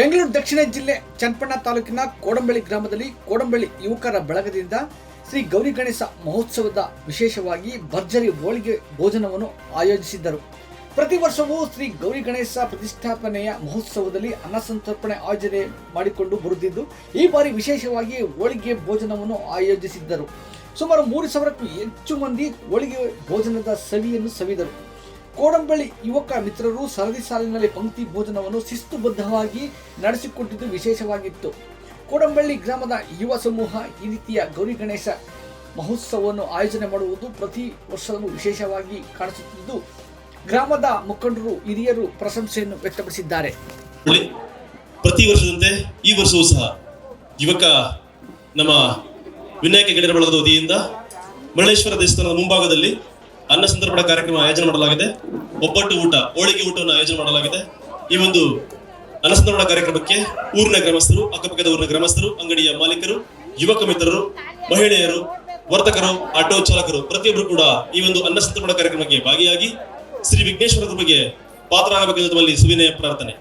ಬೆಂಗಳೂರು ದಕ್ಷಿಣ ಜಿಲ್ಲೆ ಚನ್ನಪಣ್ಣ ತಾಲೂಕಿನ ಕೋಡಂಬಳ್ಳಿ ಗ್ರಾಮದಲ್ಲಿ ಕೋಡಂಬಳ್ಳಿ ಯುವಕರ ಬಳಗದಿಂದ ಶ್ರೀ ಗೌರಿ ಗಣೇಶ ಮಹೋತ್ಸವದ ವಿಶೇಷವಾಗಿ ಭರ್ಜರಿ ಹೋಳಿಗೆ ಭೋಜನವನ್ನು ಆಯೋಜಿಸಿದ್ದರು. ಪ್ರತಿ ವರ್ಷವೂ ಶ್ರೀ ಗೌರಿ ಗಣೇಶ ಪ್ರತಿಷ್ಠಾಪನೆಯ ಮಹೋತ್ಸವದಲ್ಲಿ ಅನ್ನಸಂತರ್ಪಣೆ ಆಯೋಜನೆ ಮಾಡಿಕೊಂಡು ಬರುತ್ತಿದ್ದು, ಈ ಬಾರಿ ವಿಶೇಷವಾಗಿ ಹೋಳಿಗೆ ಭೋಜನವನ್ನು ಆಯೋಜಿಸಿದ್ದರು. ಸುಮಾರು ಮೂರು ಸಾವಿರಕ್ಕೂ ಹೆಚ್ಚು ಮಂದಿ ಹೋಳಿಗೆ ಭೋಜನದ ಸವಿಯನ್ನು ಸವಿದರು. ಕೋಡಂಬಳ್ಳಿ ಯುವಕ ಮಿತ್ರರು ಸರದಿ ಸಾಲಿನಲ್ಲಿ ಪಂಕ್ತಿ ಭೋಜನವನ್ನು ಶಿಸ್ತುಬದ್ಧವಾಗಿ ನಡೆಸಿಕೊಟ್ಟಿದ್ದು ವಿಶೇಷವಾಗಿತ್ತು. ಕೋಡಂಬಳ್ಳಿ ಗ್ರಾಮದ ಯುವ ಸಮೂಹ ಈ ರೀತಿಯ ಗೌರಿ ಗಣೇಶ ಮಹೋತ್ಸವವನ್ನು ಆಯೋಜನೆ ಮಾಡುವುದು ಪ್ರತಿ ವರ್ಷವೂ ವಿಶೇಷವಾಗಿ ಕಾಣಿಸುತ್ತಿದ್ದು, ಗ್ರಾಮದ ಮುಖಂಡರು, ಹಿರಿಯರು ಪ್ರಶಂಸೆಯನ್ನು ವ್ಯಕ್ತಪಡಿಸಿದ್ದಾರೆ. ಪ್ರತಿ ವರ್ಷದಂತೆ ಈ ವರ್ಷವೂ ಸಹ ಯುವಕ ನಮ್ಮ ವಿನಾಯಕ ಗಿಡ ಬಳಗದ ವತಿಯಿಂದ ಮರಳೇಶ್ವರ ದೇವಸ್ಥಾನದ ಮುಂಭಾಗದಲ್ಲಿ ಅನ್ನ ಸಂತರ್ಪಣೆ ಕಾರ್ಯಕ್ರಮ ಆಯೋಜನೆ ಮಾಡಲಾಗಿದೆ. ಒಬ್ಬಟ್ಟು ಊಟ, ಹೋಳಿಗೆ ಊಟವನ್ನು ಆಯೋಜನೆ ಮಾಡಲಾಗಿದೆ. ಈ ಒಂದು ಅನ್ನ ಸಂದರ್ಪಣಾ ಕಾರ್ಯಕ್ರಮಕ್ಕೆ ಊರಿನ ಗ್ರಾಮಸ್ಥರು, ಅಕ್ಕಪಕ್ಕದ ಊರಿನ ಗ್ರಾಮಸ್ಥರು, ಅಂಗಡಿಯ ಮಾಲೀಕರು ಯುವಕ ಮಿತ್ರರು ಮಹಿಳೆಯರು, ವರ್ತಕರು, ಆಟೋ ಚಾಲಕರು ಪ್ರತಿಯೊಬ್ಬರು ಕೂಡ ಈ ಒಂದು ಅನ್ನ ಸಂತರ್ಪಣಾ ಕಾರ್ಯಕ್ರಮಕ್ಕೆ ಭಾಗಿಯಾಗಿ ಶ್ರೀ ವಿಘ್ನೇಶ್ವರ ಕೃಪೆಗೆ ಪಾತ್ರರಾಗಬೇಕೆಂದು ತಮ್ಮಲ್ಲಿ ಸುವಿನಯ ಪ್ರಾರ್ಥನೆ.